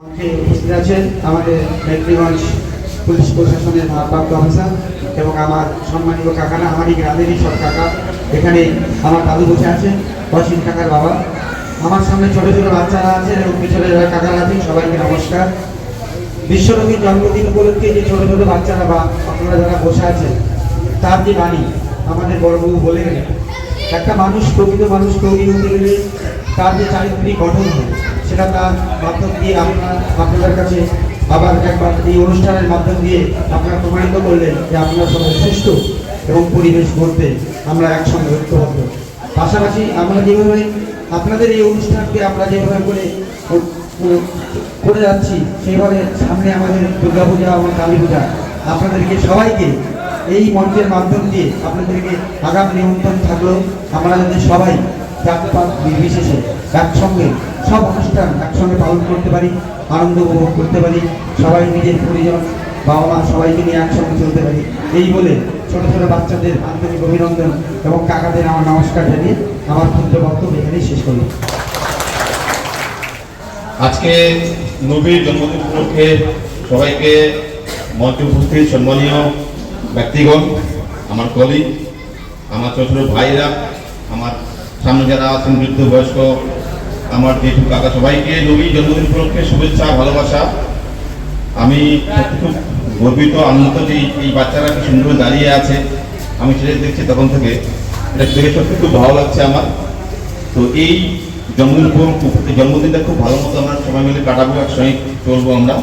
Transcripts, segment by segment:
উপস্থিত আছেন আমাদের মেদিনীগঞ্জ পুলিশ প্রশাসনের ভারপ্রাপ্ত অফিসার এবং আমার সম্মানিত কাকারা, আমারই গ্রামেরই সব কাকা। এখানে আমার দাদু বসে আছেন, অসীম কাকার বাবা। আমার সামনে ছোট ছোট বাচ্চারা আছেন এবং পিছনে যারা কাকারা আছেন, সবাইকে নমস্কার। বিশ্বরোগীর জন্মদিন উপলক্ষে যে ছোট ছোট বাচ্চারা বা আপনারা যারা বসে আছেন, তার যে বাণী, আমাদের বড়বাবু বলে গেলেন। একটা মানুষ প্রকৃত মানুষ তৈরি হতে গেলে তার যে চারিত্রিক গঠন হয় সেটা মাধ্যম দিয়ে আপনার আপনাদের কাছে আবার একবার এই অনুষ্ঠানের মাধ্যম দিয়ে আপনারা প্রমাণিত করলেন যে আপনারা সবাই সুস্থ এবং পরিবেশ গড়তে আমরা একসঙ্গে ঐক্যবদ্ধ। পাশাপাশি আমরা যেভাবে আপনাদের এই অনুষ্ঠানকে আমরা যেভাবে করে করে যাচ্ছি, সেইভাবে সামনে আমাদের দুর্গাপূজা এবং কালী পূজা আপনাদেরকে সবাইকে এই মঞ্চের মাধ্যম দিয়ে আপনাদেরকে আগাম নিমন্ত্রণ থাকলেও আমরা যাতে সবাই জাতপাত নির্বিশেষে একসঙ্গে সব অনুষ্ঠান একসঙ্গে পালন করতে পারি, আনন্দ উপভোগ করতে পারি, সবাই নিজের পরিজন বাবা মা সবাইকে নিয়ে একসঙ্গে চলতে পারি। এই বলে ছোট ছোট বাচ্চাদের আন্তরিক অভিনন্দন এবং কাকাদের আমার নমস্কার জানিয়ে আমার ক্ষুদ্র বক্তব্য এখানেই শেষ করি আজকে নবীর জন্মদিন উপলক্ষে সবাইকে মঞ্চে উপস্থিত সম্মানীয় ব্যক্তিগণ, আমার কলিগ আমার ছোট ছোট ভাইরা আমার সামনে যারা আছেন বৃদ্ধ বয়স্ক আমার জেঠু কাকা সবাইকে নবীর জন্মদিন উপলক্ষে শুভেচ্ছা, ভালোবাসা। আমি খুব গর্বিত, আনন্দিত যে এই- বাচ্চারা কি সুন্দর দাঁড়িয়ে আছে। আমি সেটা দেখছি তখন থেকে। এটা দেখে সত্যি খুব ভালো লাগছে আমার। তো এই জন্মদিন জন্মদিনটা খুব ভালো মতো আমরা সবাই মিলে কাটাবো, একসঙ্গে চলবো আমরা।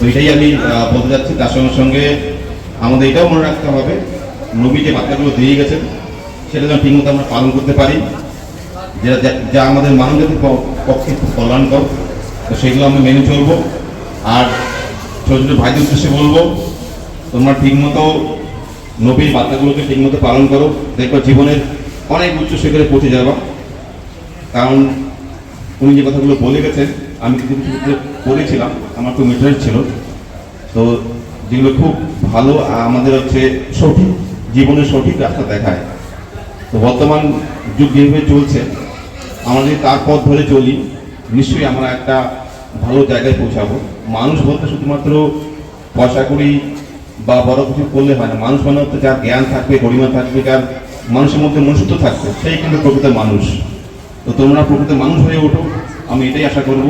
তো এটাই আমি বলতে যাচ্ছি তার সঙ্গে সঙ্গে আমাদের এটাও মনে রাখতে হবে। নবী যে বাচ্চাগুলো দিয়ে গেছেন সেটা যেন ঠিকমতো আমরা পালন করতে পারি। যেটা যা- আমাদের মানব জাতির প- পক্ষে কল্যাণকর, তো সেগুলো আমরা মেনে চলবো। আর ছোটো ছোটো ভাইদের উদ্দেশ্যে বলব, তোমরা ঠিকমতো নবীর বার্তাগুলোকে ঠিকমতো পালন করো। দেখো জীবনের অনেক উচ্চ শিখরে পৌঁছে যাবা। কারণ উনি যে কথাগুলো বলে গেছেন, আমি কিছু কিছু পড়েছিলাম আমার খুব ইন্টারেস্ট ছিল। তো যেগুলো খুব ভালো আমাদের হচ্ছে সঠিক, জীবনের সঠিক রাস্তা দেখায়। তো বর্তমান যুগ যেভাবে চলছে। আমরা যদি তার পথ ধরে চলি, নিশ্চয়ই আমরা একটা ভালো জায়গায় পৌঁছাবো। মানুষ বলতে শুধুমাত্র পয়সা করি বা বড় কিছু করলে হয় না। মানুষ মানে হচ্ছে যার জ্ঞান থাকবে গরিমা থাকবে, যার মানুষের মধ্যে মনুষ্যত্ব থাকবে, সেই কিন্তু প্রকৃত মানুষ। তো তোমরা প্রকৃত মানুষ হয়ে ওঠো। আমি এটাই আশা করব।